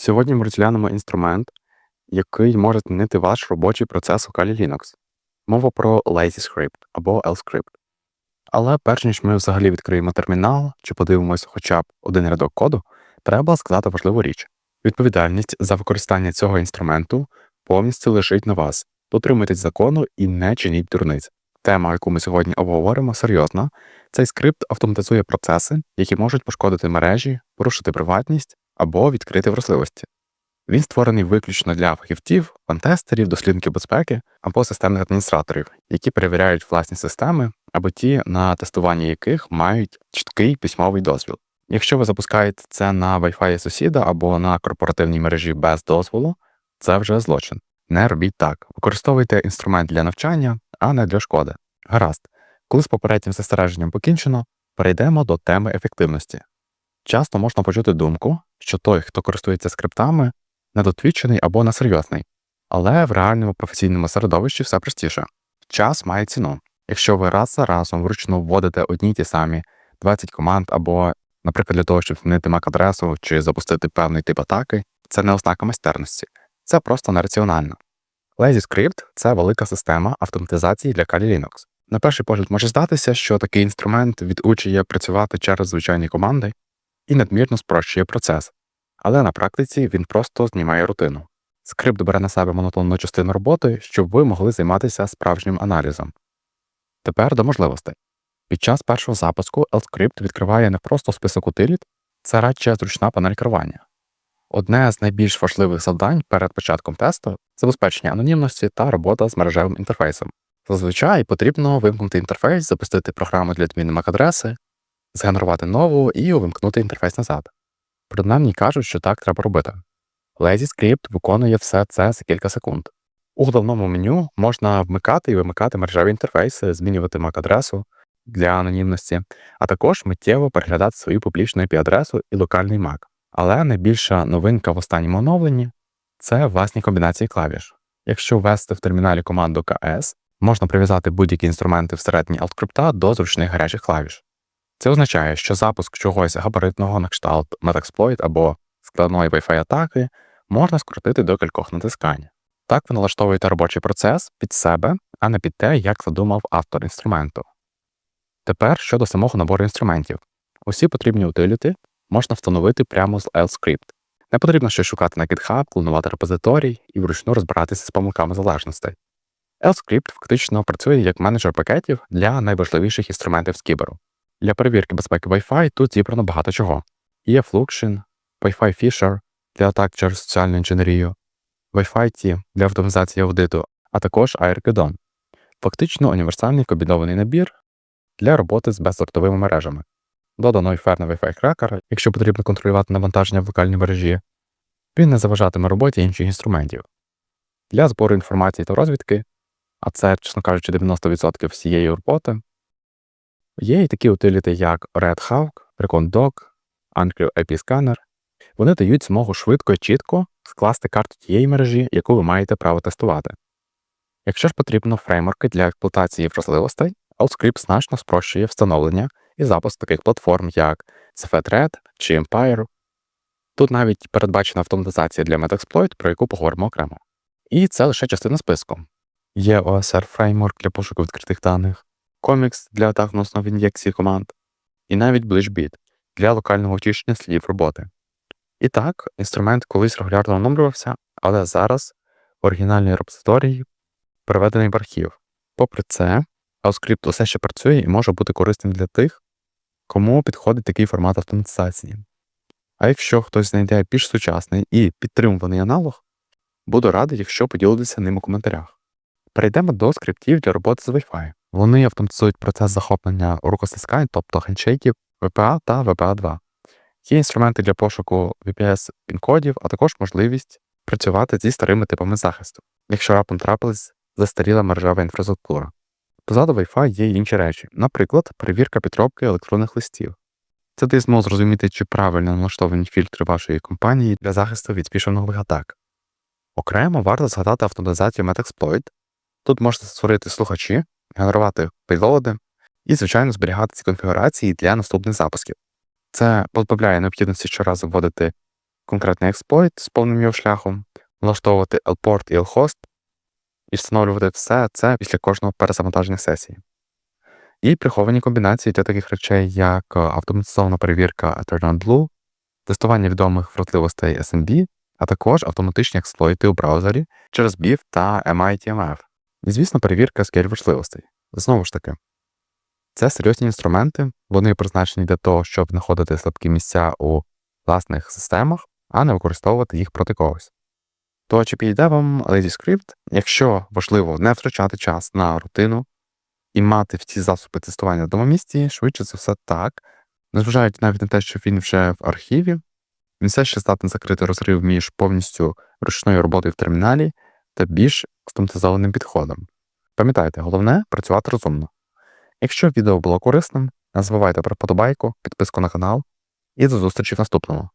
Сьогодні ми розглянемо інструмент, який може змінити ваш робочий процес у Kali Linux. Мова про LazyScript або LScript. Але перш ніж ми взагалі відкриємо термінал чи подивимося хоча б один рядок коду, треба сказати важливу річ. Відповідальність за використання цього інструменту повністю лежить на вас. Дотримуйтесь закону і не чиніть дурниць. Тема, яку ми сьогодні обговоримо, серйозна. Цей скрипт автоматизує процеси, які можуть пошкодити мережі, порушити приватність або відкрити вразливості. Він створений виключно для фахівців, фантестерів, дослідників безпеки або системних адміністраторів, які перевіряють власні системи або ті, на тестуванні яких мають чіткий письмовий дозвіл. Якщо ви запускаєте це на Wi-Fi сусіда або на корпоративній мережі без дозволу, це вже злочин. Не робіть так. Використовуйте інструмент для навчання, а не для шкоди. Гаразд, коли з попереднім застереженням покінчено, перейдемо до теми ефективності. Часто можна почути думку, що той, хто користується скриптами, недотвічений або несерйозний, але в реальному професійному середовищі все простіше. Час має ціну. Якщо ви раз за разом вручну вводите одні й ті самі 20 команд або, наприклад, для того, щоб змінити MAC-адресу чи запустити певний тип атаки, це не ознака майстерності, це просто нераціонально. LazyScript – це велика система автоматизації для Kali Linux. На перший погляд може здатися, що такий інструмент відучує працювати через звичайні команди і надмірно спрощує процес, але на практиці він просто знімає рутину. Скрипт бере на себе монотонну частину роботи, щоб ви могли займатися справжнім аналізом. Тепер до можливостей. Під час першого запуску LScript відкриває не просто список утиліт, це радше зручна панель керування. Одне з найбільш важливих завдань перед початком тесту забезпечення анонімності та робота з мережевим інтерфейсом. Зазвичай потрібно вимкнути інтерфейс, запустити програму для зміни MAC-адреси, згенерувати нову і увімкнути інтерфейс назад. Принаймні кажуть, що так треба робити. LazyScript виконує все це за кілька секунд. У головному меню можна вмикати і вимикати мережеві інтерфейси, змінювати MAC-адресу для анонімності, а також миттєво переглядати свою публічну IP-адресу і локальний MAC. Але найбільша новинка в останньому оновленні це власні комбінації клавіш. Якщо ввести в терміналі команду KS, можна прив'язати будь-які інструменти всередині алткрипта до зручних гарячих клавіш. Це означає, що запуск чогось габаритного на кшталт Metaxploit або складної Wi-Fi атаки можна скоротити до кількох натискань. Так ви налаштовуєте робочий процес під себе, а не під те, як задумав автор інструменту. Тепер щодо самого набору інструментів. Усі потрібні утиліти можна встановити прямо з LScript. Не потрібно щось шукати на GitHub, клонувати репозиторій і вручну розбиратися з помилками залежностей. LScript фактично працює як менеджер пакетів для найважливіших інструментів з кіберу. Для перевірки безпеки Wi-Fi тут зібрано багато чого. Є Fluxion, Wi-Fi Fisher для атак через соціальну інженерію, Wi-Fi T для автоматизації аудиту, а також AirGedon. Фактично універсальний комбінований набір для роботи з безсортовими мережами. Додано й ферна Wi-Fi Cracker, якщо потрібно контролювати навантаження в локальній мережі, він не заважатиме роботі інших інструментів. Для збору інформації та розвідки, а це, чесно кажучи, 90% всієї роботи, Є і такі утиліти, як Red Hawk, Recon Doc, Unclear IP Scanner. Вони дають змогу швидко і чітко скласти карту тієї мережі, яку ви маєте право тестувати. Якщо ж потрібно фреймворки для експлуатації вразливостей, AllScript значно спрощує встановлення і запуск таких платформ, як CFET чи Empire. Тут навіть передбачена автоматизація для Metaxploit, про яку поговоримо окремо. І це лише частина списку. Є OSR фреймворк для пошуку відкритих даних, комікс для атак на основі ін'єкції команд, і навіть BlitchBit для локального очищення слідів роботи. І так, інструмент колись регулярно оновлювався, але зараз в оригінальній репозиторії переведений в архів. Попри це, AuScript усе ще працює і може бути корисним для тих, кому підходить такий формат автоматизації. А якщо хтось знайде більш сучасний і підтримуваний аналог, буду радий, якщо поділитеся ним у коментарях. Перейдемо до скриптів для роботи з Wi-Fi. Вони автоматизують процес захоплення рукостискань, тобто хендшейків, VPA та VPA2. Є інструменти для пошуку VPS пін-кодів, а також можливість працювати зі старими типами захисту, якщо раптом трапилась застаріла мережева інфраструктура. Позаду Wi-Fi є інші речі, наприклад, перевірка підробки електронних листів. Це дає змогу зрозуміти, чи правильно налаштовані фільтри вашої компанії для захисту від спішенових атак. Окремо варто згадати автоматизацію Metaxploit. Тут можна створити слухачі, генерувати пейлоди і, звичайно, зберігати ці конфігурації для наступних запусків. Це позбавляє необхідності щоразу вводити конкретний експлойт з повним його шляхом, налаштовувати LPort і LHost і встановлювати все це після кожного перезавантаження сесії. І приховані комбінації для таких речей, як е, автоматизована перевірка Eternal Blue, тестування відомих вразливостей SMB, а також автоматичні експлойти у браузері через BIF та MITMF. І, звісно, перевірка скель важливостей. Знову ж таки, це серйозні інструменти, вони призначені для того, щоб знаходити слабкі місця у власних системах, а не використовувати їх проти когось. То чи підійде вам LazyScript, якщо важливо не втрачати час на рутину і мати всі засоби тестування в одному місці, швидше за все так, незважаючи навіть на те, що він вже в архіві, він все ще здатний закрити розрив між повністю ручною роботою в терміналі та більш автоматизованим підходом. Пам'ятайте, головне працювати розумно. Якщо відео було корисним, не забувайте про подобайку, підписку на канал і до зустрічі в наступному.